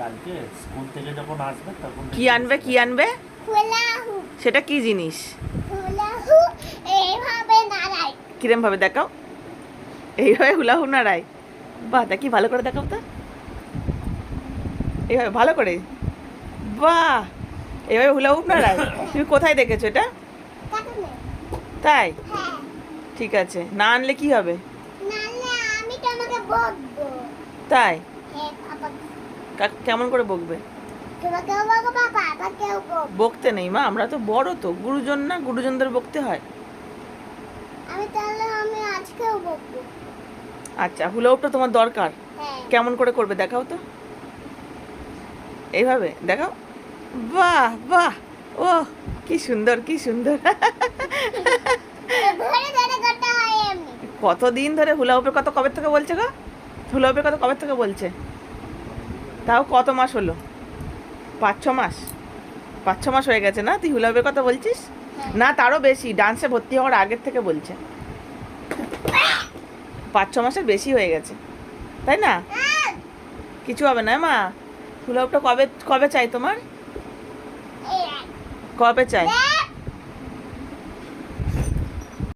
কালকে স্কুল থেকে যখন আসবে তখন কি আনবে কি আনবে? সেটা কি জিনিস? হুলা এইভাবে নাড়াই। কিরম ভাবে দেখাও? এইভাবে হুলা হু নাড়াই। বাহ তা কি ভালো করে দেখাও তো। এইভাবে ভালো করে? বাহ এইভাবে হুলা হুপ নাড়াই। তুমি কোথায় দেখেছ এটা? তাই? হ্যাঁ। ঠিক আছে। না আনলে কি হবে? তাই? কেমন করে বকবে? বকতে নেই মা আমরা তো বড় তো গুরুজন না গুরুজনদের বকতে হয়। আমি তাহলে আমি আজকেও বকবো। আচ্ছা তোমার দরকার। হ্যাঁ। কেমন করে করবে দেখাও তো। এইভাবে দেখাও। বাহ বাহ ও কি সুন্দর কি সুন্দর। কতদিন ধরে হুলা হুপের কথা কবে থেকে বলছে গো? হুলা হুপের কথা কবে থেকে বলছে? তাও কত মাস হলো? পাঁচ ছ মাস? পাঁচ ছ মাস হয়ে গেছে না? তুই হুলা হুপের কথা বলছিস? না তারও বেশি। ডান্সে ভর্তি হওয়ার আগের থেকে বলছে। পাঁচ ছ মাসের বেশি হয়ে গেছে। তাই না? কিছু হবে না মা? হুলা হুপটা কবে কবে চাই তোমার? কবে চাই?